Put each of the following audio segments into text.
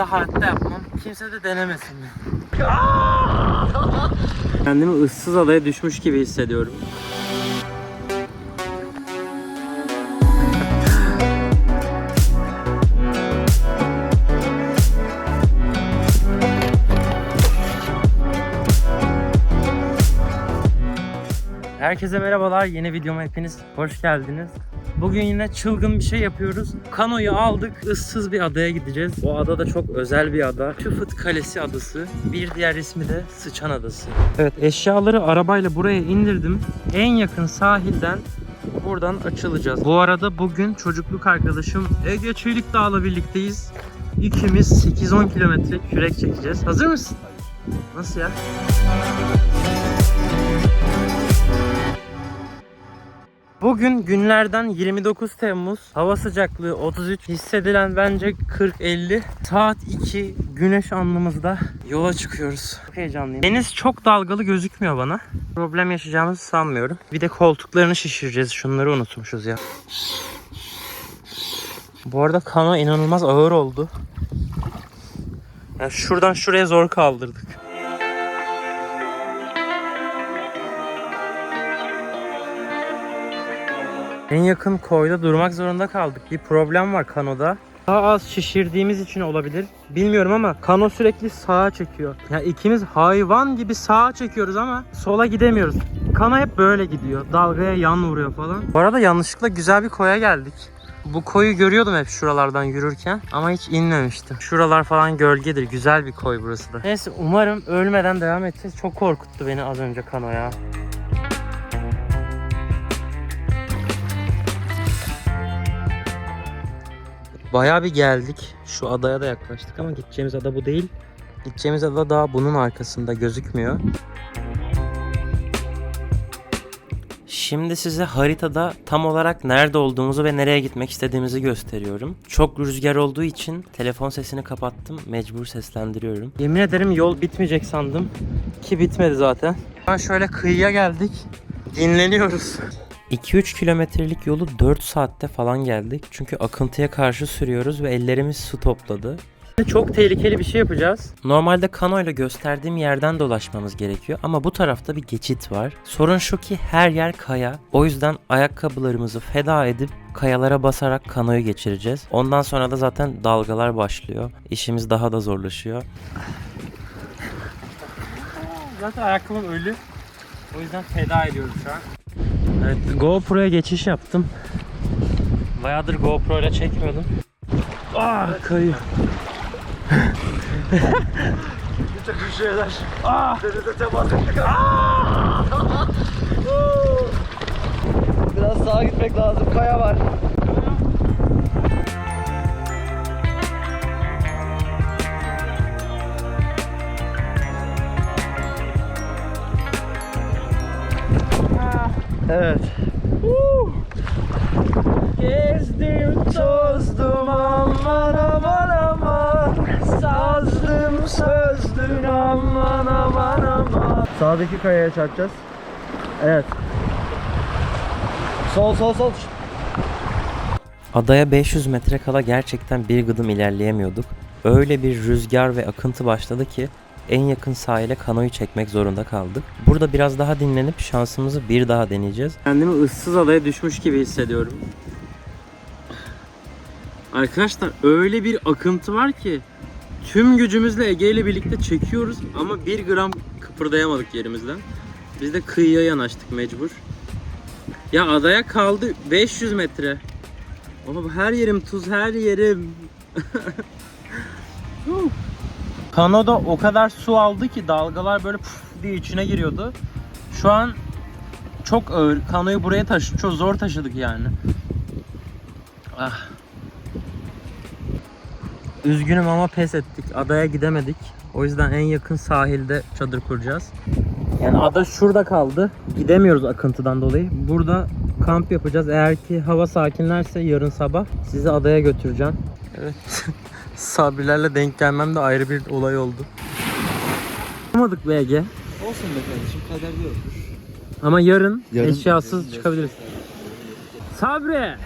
daha hayatta yapmam. Kimse de denemesin. Kendimi ıssız adaya düşmüş gibi hissediyorum. Herkese merhabalar. Yeni videoma hepiniz hoş geldiniz. Bugün yine çılgın bir şey yapıyoruz. Kanoyu aldık. ıssız bir adaya gideceğiz. O ada da çok özel bir ada. Çıfıt Kalesi adası. Bir diğer ismi de Sıçan Adası. Evet eşyaları arabayla buraya indirdim. En yakın sahilden buradan açılacağız. Bu arada bugün çocukluk arkadaşım Ege Çelik Dağ'la birlikteyiz. İkimiz 8-10 kilometre kürek çekeceğiz. Hazır mısın? Nasıl ya? Bugün günlerden 29 Temmuz. Hava sıcaklığı 33. Hissedilen bence 40-50. Saat 2 güneş anlamızda yola çıkıyoruz. Çok heyecanlıyım. Deniz çok dalgalı gözükmüyor bana. Problem yaşayacağımızı sanmıyorum. Bir de koltuklarını şişireceğiz. Şunları unutmuşuz ya. Bu arada kano inanılmaz ağır oldu. Yani şuradan şuraya zor kaldırdık. En yakın koyda durmak zorunda kaldık. Bir problem var kanoda. Daha az şişirdiğimiz için olabilir. Bilmiyorum ama kano sürekli sağa çekiyor. Ya ikimiz hayvan gibi sağa çekiyoruz ama sola gidemiyoruz. Kano hep böyle gidiyor. Dalgaya yan vuruyor falan. Bu arada yanlışlıkla güzel bir koya geldik. Bu koyu görüyordum hep şuralardan yürürken ama hiç inmemiştim. Şuralar falan gölgedir. Güzel bir koy burası da. Neyse umarım ölmeden devam edeceğiz. Çok korkuttu beni az önce kano ya. Bayağı bir geldik. Şu adaya da yaklaştık ama gideceğimiz ada bu değil. Gideceğimiz ada daha bunun arkasında gözükmüyor. Şimdi size haritada tam olarak nerede olduğumuzu ve nereye gitmek istediğimizi gösteriyorum. Çok rüzgar olduğu için telefon sesini kapattım. Mecbur seslendiriyorum. Yemin ederim yol bitmeyecek sandım. Ki bitmedi zaten. Ben şöyle kıyıya geldik. Dinleniyoruz. 2-3 kilometrelik yolu 4 saatte falan geldik. Çünkü akıntıya karşı sürüyoruz ve ellerimiz su topladı. Çok tehlikeli bir şey yapacağız. Normalde kanoyla gösterdiğim yerden dolaşmamız gerekiyor ama bu tarafta bir geçit var. Sorun şu ki her yer kaya. O yüzden ayakkabılarımızı feda edip kayalara basarak kanoyu geçireceğiz. Ondan sonra da zaten dalgalar başlıyor. İşimiz daha da zorlaşıyor. Zaten ayakkabım ölü. O yüzden feda ediyorum şu an. Evet, GoPro'ya geçiş yaptım. Bayağıdır GoPro ile çekmiyordum. Ah kayıyor. Bir takım şeyler. Ah! Denize temas ettik. Ah! Biraz sağa gitmek lazım. Kaya var. Evet. Gezdim tozdum aman aman aman. Sazdım sözdün aman aman aman. Sağdaki kayaya çarpacağız. Evet. Sol sol sol. Adaya 500 metre kala gerçekten bir gıdım ilerleyemiyorduk. Öyle bir rüzgar ve akıntı başladı ki en yakın sahile kanoyu çekmek zorunda kaldık. Burada biraz daha dinlenip şansımızı bir daha deneyeceğiz. Kendimi ıssız adaya düşmüş gibi hissediyorum. Arkadaşlar öyle bir akıntı var ki tüm gücümüzle Ege ile birlikte çekiyoruz ama bir gram kıpırdayamadık yerimizden. Biz de kıyıya yanaştık mecbur. Ya adaya kaldı 500 metre. Oğlum her yerim tuz her yerim. Kanoda o kadar su aldı ki dalgalar böyle puf diye içine giriyordu. Şu an çok ağır. Kanoyu buraya taşı çok zor taşıdık yani. Ah. Üzgünüm ama pes ettik. Adaya gidemedik. O yüzden en yakın sahilde çadır kuracağız. Yani ada şurada kaldı. Gidemiyoruz akıntıdan dolayı. Burada kamp yapacağız. Eğer ki hava sakinlerse yarın sabah sizi adaya götüreceğim. Evet. Sabrilerle denk gelmem de ayrı bir olay oldu. Yapamadık be Ege. Olsun be kardeşim kader diyor Ama yarın, Yarın- eşyasız çıkabiliriz. Sabri!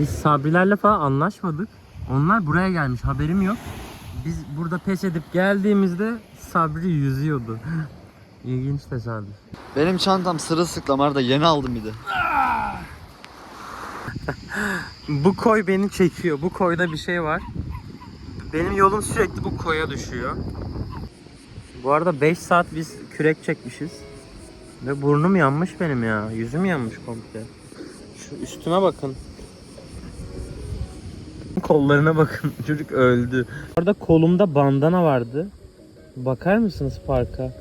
Biz Sabrilerle falan anlaşmadık. Onlar buraya gelmiş haberim yok. Biz burada pes edip geldiğimizde Sabri yüzüyordu. İlginç tesadüf. Benim çantam sırılsıklam Arda yeni aldım bir de. Bu koy beni çekiyor. Bu koyda bir şey var. Benim yolum sürekli bu koya düşüyor. Bu arada 5 saat biz kürek çekmişiz. Ve burnum yanmış benim ya. Yüzüm yanmış komple. Şu üstüme bakın. Kollarına bakın. Çocuk öldü. Orada kolumda bandana vardı. Bakar mısınız parka?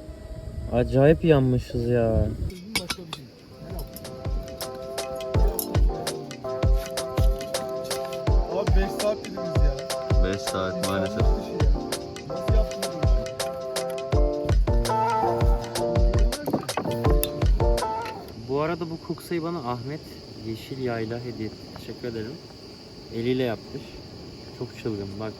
Acayip yanmışız ya. 5 saat maalesef. Bu arada bu kuksayı bana Ahmet Yeşil Yayla hediye etti. Teşekkür ederim. Eliyle yapmış. Çok çılgın bak.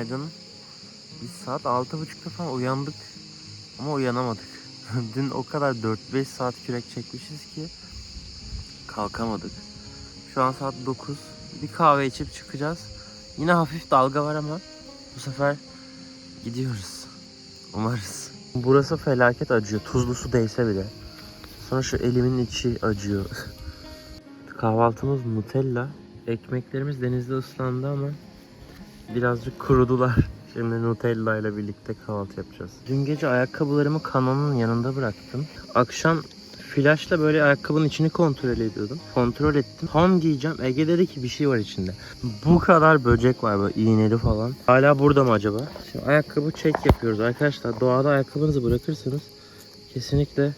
Günaydın. Biz saat 6.30'da falan uyandık. Ama uyanamadık. Dün o kadar 4-5 saat kürek çekmişiz ki kalkamadık. Şu an saat 9. Bir kahve içip çıkacağız. Yine hafif dalga var ama bu sefer gidiyoruz. Umarız. Burası felaket acıyor. Tuzlu su değse bile. Sonra şu elimin içi acıyor. Kahvaltımız Nutella. Ekmeklerimiz denizde ıslandı ama birazcık kurudular. Şimdi Nutella ile birlikte kahvaltı yapacağız. Dün gece ayakkabılarımı kanonun yanında bıraktım. Akşam flaşla böyle ayakkabının içini kontrol ediyordum. Kontrol ettim. Tam giyeceğim. Ege dedi ki bir şey var içinde. Bu kadar böcek var böyle iğneli falan. Hala burada mı acaba? Şimdi ayakkabı check yapıyoruz arkadaşlar. Doğada ayakkabınızı bırakırsanız kesinlikle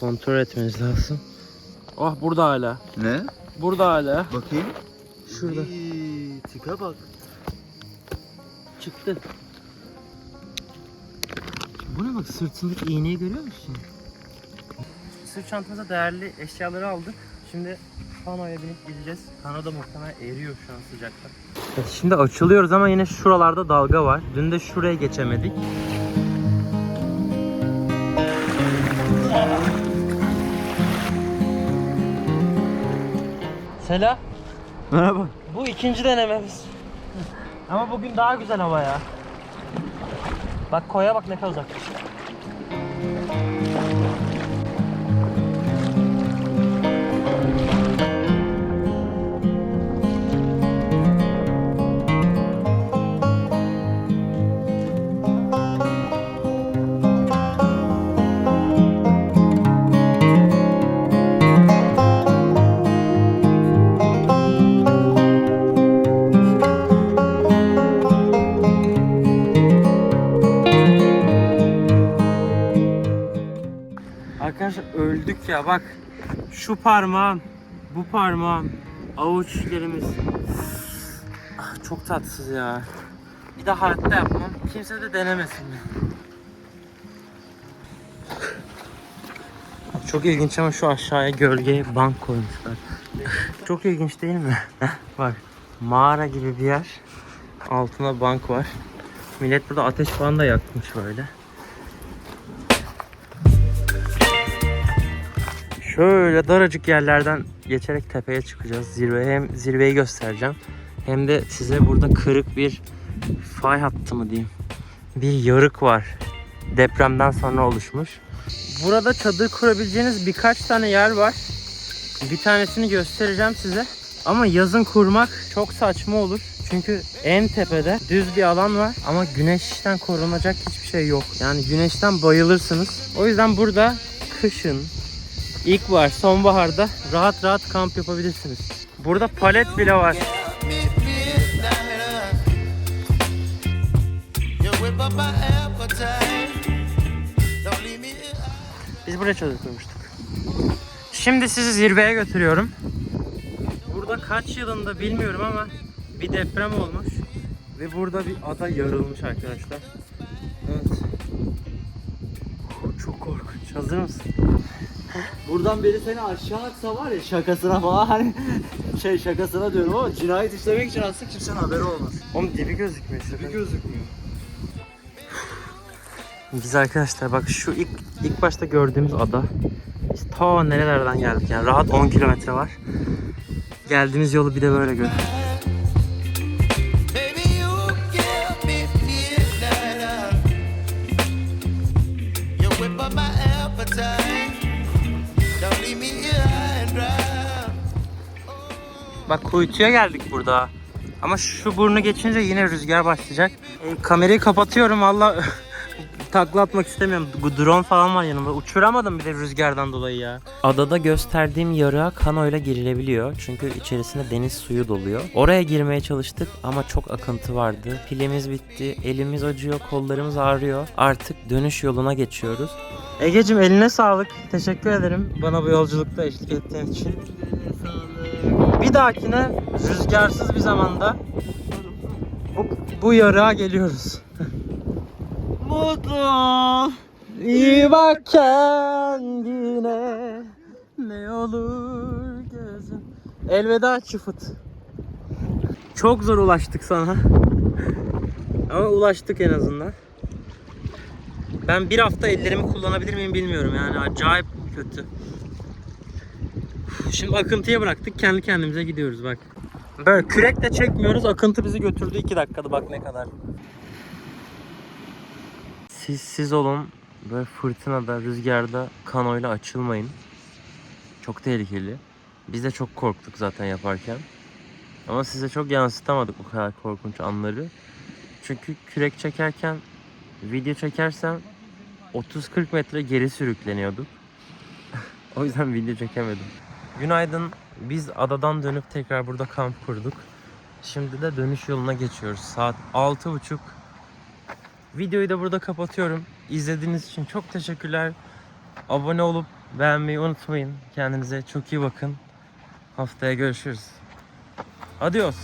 kontrol etmeniz lazım. Oh burada hala. Ne? Burada hala. Bakayım. Şurada. İyi, tipe bak. Çıktı. Bu ne bak sırtındaki iğneyi görüyor musun? Sırt çantamıza değerli eşyaları aldık. Şimdi kanoya binip gideceğiz. Kano da muhtemelen eriyor şu an sıcakta. şimdi açılıyoruz ama yine şuralarda dalga var. Dün de şuraya geçemedik. Selam. Merhaba. Bu ikinci denememiz. Ama bugün daha güzel hava ya. Bak koya bak ne kadar uzak. Bak. Şu parmağım, bu parmağım, avuç içlerimiz. Ah, çok tatsız ya. Bir daha hayatta yapmam. Kimse de denemesin. Çok ilginç ama şu aşağıya gölgeye bank koymuşlar. Çok ilginç değil mi? bak mağara gibi bir yer. Altına bank var. Millet burada ateş falan da yakmış böyle. Şöyle daracık yerlerden geçerek tepeye çıkacağız. Zirve hem zirveyi göstereceğim. Hem de size burada kırık bir fay hattı mı diyeyim. Bir yarık var. Depremden sonra oluşmuş. Burada çadır kurabileceğiniz birkaç tane yer var. Bir tanesini göstereceğim size. Ama yazın kurmak çok saçma olur. Çünkü en tepede düz bir alan var ama güneşten korunacak hiçbir şey yok. Yani güneşten bayılırsınız. O yüzden burada kışın, İlkbahar, sonbaharda rahat rahat kamp yapabilirsiniz. Burada palet bile var. buraya çadır kurmuştuk. Şimdi sizi zirveye götürüyorum. Burada kaç yılında bilmiyorum ama bir deprem olmuş. Ve burada bir ada yarılmış arkadaşlar. Evet. Çok korkunç. Hazır mısın? Buradan biri seni aşağı atsa var ya şakasına falan hani şey şakasına diyorum ama cinayet işlemek için aslında kimsenin haberi olmaz. Oğlum dibi gözükmüyor. şaka. Bir gözükmüyor. Biz arkadaşlar bak şu ilk ilk başta gördüğümüz ada. Biz ta nerelerden geldik yani rahat 10 kilometre var. Geldiğimiz yolu bir de böyle gör. Bak kuytuya geldik burada. Ama şu burnu geçince yine rüzgar başlayacak. Kamerayı kapatıyorum valla takla atmak istemiyorum. Bu Drone falan var yanımda. Uçuramadım bir de rüzgardan dolayı ya. Adada gösterdiğim yarığa kanoyla girilebiliyor. Çünkü içerisinde deniz suyu doluyor. Oraya girmeye çalıştık ama çok akıntı vardı. Pilimiz bitti, elimiz acıyor, kollarımız ağrıyor. Artık dönüş yoluna geçiyoruz. Egecim eline sağlık. Teşekkür ederim bana bu yolculukta eşlik ettiğin için. Bir dahakine rüzgarsız bir zamanda bu, bu yarığa geliyoruz. Mutlu. İyi bak kendine ne olur gözün. Elveda çıfıt. Çok zor ulaştık sana. Ama ulaştık en azından. Ben bir hafta ellerimi kullanabilir miyim bilmiyorum yani acayip kötü. Şimdi akıntıya bıraktık kendi kendimize gidiyoruz bak. Böyle kürekle çekmiyoruz akıntı bizi götürdü 2 dakikada bak ne kadar. Siz siz olun böyle fırtınada rüzgarda kanoyla açılmayın. Çok tehlikeli. Biz de çok korktuk zaten yaparken. Ama size çok yansıtamadık bu kadar korkunç anları. Çünkü kürek çekerken video çekersem 30-40 metre geri sürükleniyorduk. o yüzden video çekemedim. Günaydın. Biz adadan dönüp tekrar burada kamp kurduk. Şimdi de dönüş yoluna geçiyoruz. Saat 6.30. Videoyu da burada kapatıyorum. İzlediğiniz için çok teşekkürler. Abone olup beğenmeyi unutmayın. Kendinize çok iyi bakın. Haftaya görüşürüz. Adios.